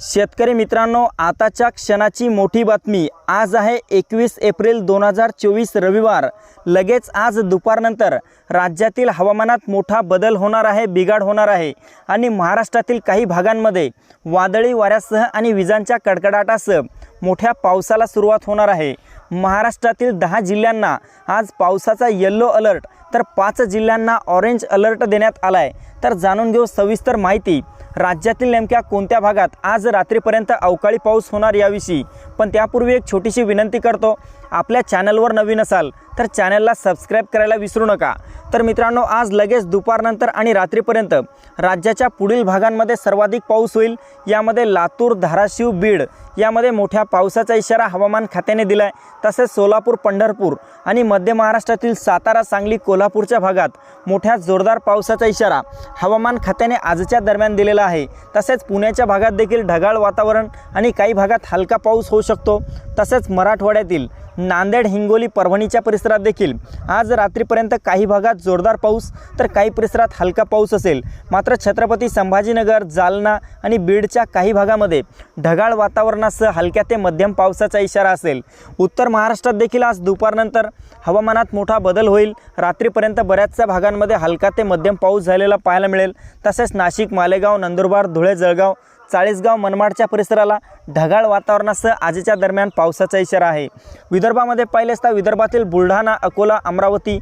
शेतकरी मित्रांनो आताच्या क्षणाची मोठी बातमी. आज आहे एकवीस एप्रिल दोन हजार चोवीस रविवार. लगेच आज दुपारनंतर राज्यातील हवामानात मोठा बदल होणार आहे बिघाड होणार आहे. आणि महाराष्ट्रातील काही भागांमध्ये वादळी वाऱ्यासह आणि विजांच्या कडकडाटासह मोठ्या पावसाला सुरुवात होणार आहे. महाराष्ट्रातील दहा जिल्ह्यांना आज पावसाचा येल्लो अलर्ट तर पाच जिल्ह्यांना ऑरेंज अलर्ट देण्यात आला आहे तर जाणून घेऊ सविस्तर माहिती. राज्यातील नेमक्या कोणत्या भागात आज रात्रीपर्यंत अवकाळी पाऊस होणार याविषयी पण त्यापूर्वी एक छोटीशी विनंती करतो. आपल्या चॅनलवर नवीन असाल तर चॅनलला सबस्क्राईब करायला विसरू नका. तर मित्रांनो आज लगेच दुपारनंतर आणि रात्रीपर्यंत राज्याच्या पुढील भागांमध्ये सर्वाधिक पाऊस होईल. यामध्ये लातूर धाराशिव बीड यामध्ये मोठ्या पावसाचा इशारा हवामान खात्याने दिला आहे तसेच सोलापूर पंढरपूर आणि मध्य महाराष्ट्रातील सातारा सांगली कोल्हापूरच्या भागात मोठ्या जोरदार पावसाचा इशारा हवामान खात्याने आजच्या दरम्यान दिलेला आहे. तसेच पुण्याच्या भागात देखील ढगाळ वातावरण आणि काही भागात हलका पाऊस होऊ शकतो. तसेच मराठवाड्यातील नांदेड हिंगोली परभणीच्या परिसरात देखील. आज रात्रीपर्यंत काही भागात जोरदार पाऊस तर काही परिसरात हलका पाऊस असेल. मात्र छत्रपती संभाजीनगर जालना आणि बीडच्या काही भागामध्ये ढगाळ वातावरणासह हलक्या ते मध्यम पावसाचा इशारा असेल. उत्तर महाराष्ट्रात देखील आज दुपारनंतर हवामानात मोठा बदल होईल. रात्रीपर्यंत बऱ्याचशा भागांमध्ये हलका ते मध्यम पाऊस झालेला पाहायला मिळेल. तसेच नाशिक मालेगाव नंदुरबार धुळे जळगाव चाळीसगाव मनमाडच्या परिसराला ढगाळ वातावरणासह आजच्या दरम्यान पावसाचा इशारा आहे. विदर्भामध्ये पाहिले असता विदर्भातील बुलढाणा अकोला अमरावती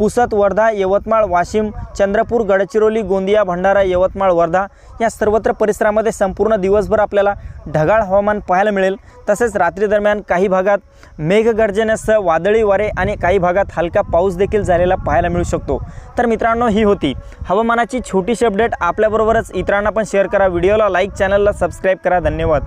पुसद वर्धा यवतमाळ वाशिम चंद्रपूर गडचिरोली गोंदिया भंडारा यवतमाळ वर्धा या सर्वत्र परिसरामध्ये संपूर्ण दिवसभर आपल्याला ढगाळ हवामान पाहायला मिळेल. तसेच रात्रीदरम्यान काही भागात मेघगर्जनेसह वादळी वारे आणि काही भागात हलका पाऊस देखील झालेला पाहायला मिळू शकतो. तर मित्रांनो ही होती हवामानाची छोटीशी अपडेट. आपल्याबरोबरच इतरांना पण शेअर करा. व्हिडिओला लाईक चॅनलला सबस्क्राईब करा. धन्यवाद.